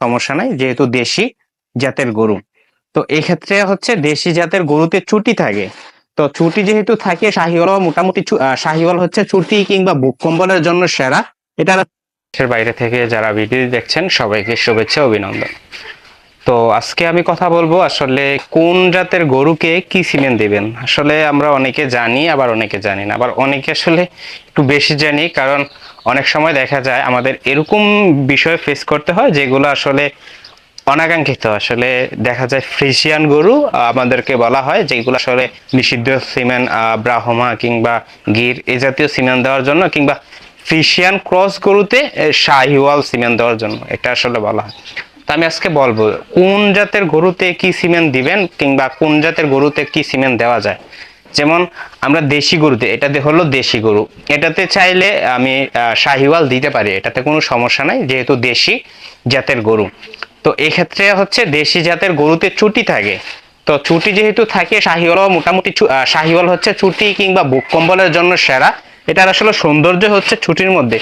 সমস্যা নাই, যেহেতু দেশি জাতের গরু। তো এই ক্ষেত্রে হচ্ছে দেশি জাতের গরুতে চুটি থাকে। তো চুটি যেহেতু থাকে, শাহিওয়াল মোটামুটি শাহিওয়াল হচ্ছে চুটি কিংবা বুক কম্বলের জন্য সেরা। এটা দেশের বাইরে থেকে যারা ভিডিও দেখছেন, সবাইকে শুভেচ্ছা, অভিনন্দন। তো আজকে আমি কথা বলব আসলে কোন জাতের গরুকে কি সিমেন্ট দিবেন? আসলে আমরা অনেকে জানি, আবার অনেকে জানি না। আবার অনেকে আসলে একটু বেশি জানি, কারণ অনেক সময় দেখা যায় আমাদের এরকম বিষয় ফেস করতে হয় যেগুলো আসলে অনাকাঙ্ক্ষিত। আসলে দেখা যায় ফ্রিসিয়ান গরু আমাদেরকে বলা হয়, যেগুলো আসলে নিষিদ্ধ সিমেন্ট ব্রাহ্মা কিংবা গির এ জাতীয় সিমেন্ট দেওয়ার জন্য কিংবা ফ্রিসিয়ান ক্রস গরুতে শাহিওয়াল সিমেন্ট দেওয়ার জন্য, এটা আসলে বলা হয়। তো আমি আজকে বলব, কোন জাতের গরুতে কি সিমেন্ট দিবেন কিংবা কোন জাতের গরুতে কি সিমেন্ট দেওয়া যায়? যেমন আমরা দেশি গরুতে এটা দে- হলো দেশি গরু। এটাতে চাইলে আমি শাহিওয়াল দিতে পারি, এটাতে কোনো সমস্যা নাই, যেহেতু দেশি জাতের গরু। তো এক্ষেত্রে হচ্ছে দেশি জাতের গরুতে চুটি থাকে। তো চুটি যেহেতু থাকে শাহিওয়াল মোটামুটি শাহিওয়াল হচ্ছে চুটি কিংবা বুক কম্বলের জন্য সেরা। এটার আসলে সৌন্দর্য হচ্ছে ছুটির মধ্যে।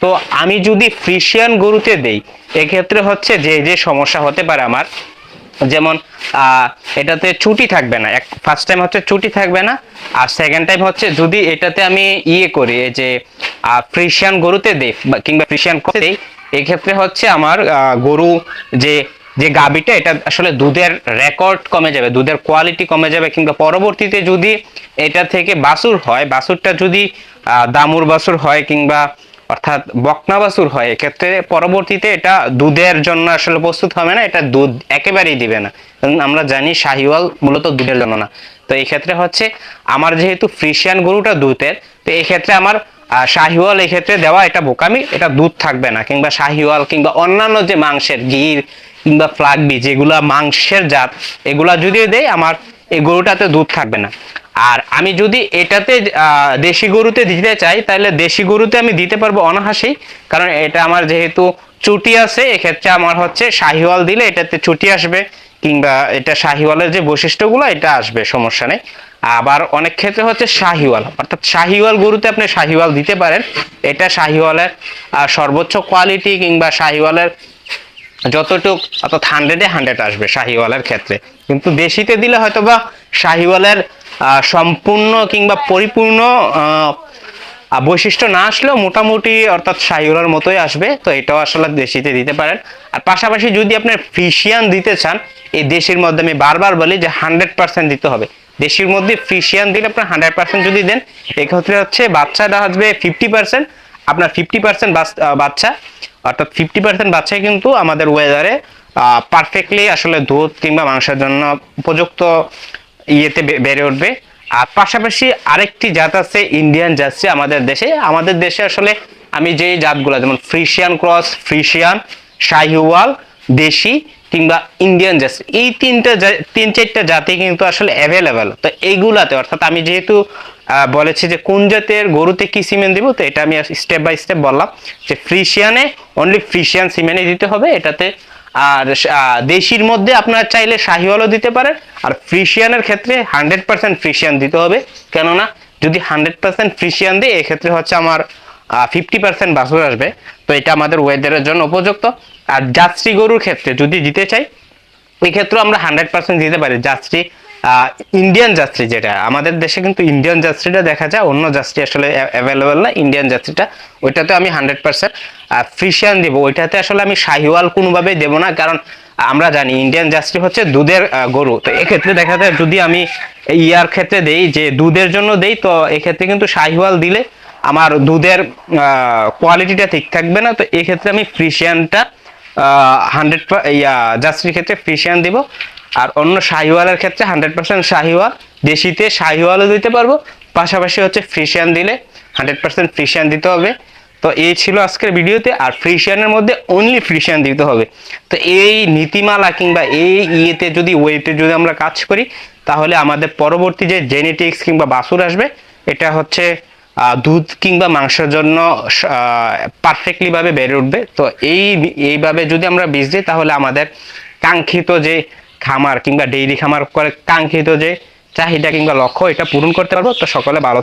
তো আমি যদি ফ্রিশিয়ান গরুতে দেই, এক্ষেত্রে হচ্ছে যে যে সমস্যা হতে পারে আমার যেমন এটাতে চুটি থাকবে না। এক ফার্স্ট টাইম হচ্ছে চুটি থাকবে না। আর সেকেন্ড টাইম হচ্ছে যদি এটাতে আমি ইয়ে করি যে ফ্রিশিয়ান গরুতে দেই কিংবা ফ্রিশিয়ান করতে দেই, এক্ষেত্রে হচ্ছে আমার গরু যে যে গাবিটা এটা আসলে দুধের রেকর্ড কমে যাবে, দুধের কোয়ালিটি কমে যাবে, কিংবা পরবর্তীতে যদি এটা থেকে বাসুর হয় বাসুরটা যদি দামুর বাছুর হয়, কিংবা অর্থাৎ বকনা বাছুর হয়, এক্ষেত্রে পরবর্তীতে এটা দুধের জন্য আসলে প্রস্তুত হবে না, এটা দুধ একেবারেই দিবে না। কারণ আমরা জানি শাহিওয়াল মূলত দুধের জন্য না। তো এই ক্ষেত্রে হচ্ছে, আমার যেহেতু ফ্রিশিয়ান গরুটা দুধের, তো এই ক্ষেত্রে আমার শাহিওয়াল এই ক্ষেত্রে দেওয়া এটা বোকামি, এটা দুধ থাকবে না। কিংবা শাহিওয়াল কিংবা অন্যান্য যে মাংসের গির কিংবা ফ্লাগবি যেগুলা মাংসের জাত, এগুলা যদি দেয়, আমার এই গরুটাতে দুধ থাকবে না। আর আমি যদি এটাতে দেশি গরুতে দিতে চাই, তাহলে দেশি গরুতে আমি দিতে পারব অনাহাসেই। কারণ এটা আমার যেহেতু চুটি আছে, এক্ষেত্রে আমার হচ্ছে শাহিওয়াল দিলে এটাতে চুটি আসবে, কিংবা এটা শাহিওয়ালের যে বৈশিষ্ট্যগুলো, এটা আসবে, সমস্যা নেই। আবার অনেক ক্ষেত্রে হচ্ছে শাহিওয়াল, অর্থাৎ শাহিওয়াল গরুতে আপনি শাহিওয়াল দিতে পারেন। এটা শাহিওয়ালের সর্বোচ্চ কোয়ালিটি কিংবা শাহিওয়ালের যতটুক, অর্থাৎ হান্ড্রেডে হান্ড্রেড আসবে শাহিওয়ালের ক্ষেত্রে। কিন্তু দেশিতে দিলে হয়তো বা শাহিওয়ালের সম্পূর্ণ কিংবা পরিপূর্ণ বৈশিষ্ট্য না আসলেও মোটামুটি অর্থাৎ শাহিওয়ালের মতোই আসবে। তো এটাও আসলে দেশিতে দিতে পারেন। আর পাশাপাশি যদি আপনি ফ্রিশিয়ান দিতে চান, এই দেশির মধ্যে আমি বারবার বলি যে হান্ড্রেড পার্সেন্ট দিতে হবে। দেশির মধ্যে ফ্রিশিয়ান দিলে আপনার হান্ড্রেড পার্সেন্ট যদি দেন, এক্ষেত্রে হচ্ছে বাচ্চাটা আসবে ফিফটি পার্সেন্ট। আপনার ফিফটি পার্সেন্ট বাচ্চা, অর্থাৎ ফিফটি পার্সেন্ট বাচ্চাই কিন্তু আমাদের ওয়েদারে পারফেক্টলি আসলে দুধ কিংবা মাংসের জন্য উপযুক্ত ইয়েতে বেড়ে উঠবে। আর পাশাপাশি আরেকটি জাত আছে ইন্ডিয়ান জার্সি আমাদের দেশে। আমাদের দেশে আসলে আমি যেই জাতগুলো, যেমন ফ্রিশিয়ান ক্রস, ফ্রিশিয়ান, শাহিওয়াল, দেশি কিংবা ইন্ডিয়ান জার্সি, এই তিনটা তিন চারটা জাতি কিন্তু আসলে অ্যাভেলেবেল তো এইগুলাতে অর্থাৎ আমি যেহেতু বলেছি যে কোন জাতের গরুতে কি সিমেন্ট দিব, তো এটা আমি স্টেপ বাই স্টেপ বললাম। যে ফ্রিশিয়ানে অনলি ফ্রিশিয়ান সিমেন্টই দিতে হবে, এটাতে আর দেশির মধ্যে আপনার চাইলে শাহিওয়ালও দিতে পারেন, আর ফ্রিশিয়ানের ক্ষেত্রে হান্ড্রেড পার্সেন্ট ফ্রিশিয়ান দিতে হবে। কেননা, যদি হান্ড্রেড পার্সেন্ট ফ্রিশিয়ান দিই এক্ষেত্রে হচ্ছে আমার ফিফটি পার্সেন্ট বাছুর আসবে। তো এটা আমাদের ওয়েদারের জন্য উপযুক্ত। আর যাত্রী গরুর ক্ষেত্রে যদি দিতে চাই, এক্ষেত্রেও আমরা হান্ড্রেড পার্সেন্ট দিতে পারি। যাত্রী ইন্ডিয়ান যাত্রী যেটা, আমাদের দেশে কিন্তু ইন্ডিয়ান যাত্রীটা দেখা যায়, অন্য যাত্রী আসলে অ্যাভেলেবেল না ইন্ডিয়ান যাত্রীটা। ওইটাতে আমি হান্ড্রেড পার্সেন্ট ফ্রিশিয়ান দিব। ওইটাতে আসলে আমি শাহিওয়াল কোনোভাবেই দেবো না, কারণ আমরা জানি ইন্ডিয়ান যাত্রী হচ্ছে দুধের গরু। তো এক্ষেত্রে দেখা যায়, যদি আমি ইয়ার ক্ষেত্রে দেই যে দুধের জন্য দেই, তো এক্ষেত্রে কিন্তু শাহিওয়াল দিলে আমার দুধের কোয়ালিটিটা ঠিক থাকবে না। তো এক্ষেত্রে আমি ফ্রিশিয়ানটা হান্ড্রেড ইয়া জার্সির ক্ষেত্রে ফ্রিশিয়ান দিব। আর অন্য শাহিওয়ালের ক্ষেত্রে হান্ড্রেড পার্সেন্ট শাহিওয়াল। দেশিতে শাহিওয়ালও দিতে পারব, পাশাপাশি হচ্ছে ফ্রিশিয়ান দিলে হান্ড্রেড পার্সেন্ট ফ্রিশিয়ান দিতে হবে। তো এই ছিল আজকের ভিডিওতে, আর ফ্রিশিয়ানের মধ্যে অনলি ফ্রিশিয়ান দিতে হবে। তো এই নীতিমালা কিংবা এই ইয়েতে যদি, ওয়েতে যদি আমরা কাজ করি, তাহলে আমাদের পরবর্তী যে জেনেটিক্স কিংবা বাছুর আসবে, এটা হচ্ছে দুধ কিংবা মাংসের জন্য পারফেক্টলি ভাবে বেড়ে উঠবে। তো এই, এইভাবে যদি আমরা বীজ দিই, তাহলে আমাদের কাঙ্ক্ষিত যে খামার কিংবা ডেইরি খামার করে কাঙ্ক্ষিত যে চাহিদা কিংবা লক্ষ্য এটা পূরণ করতে পারব। তো সকলে ভালো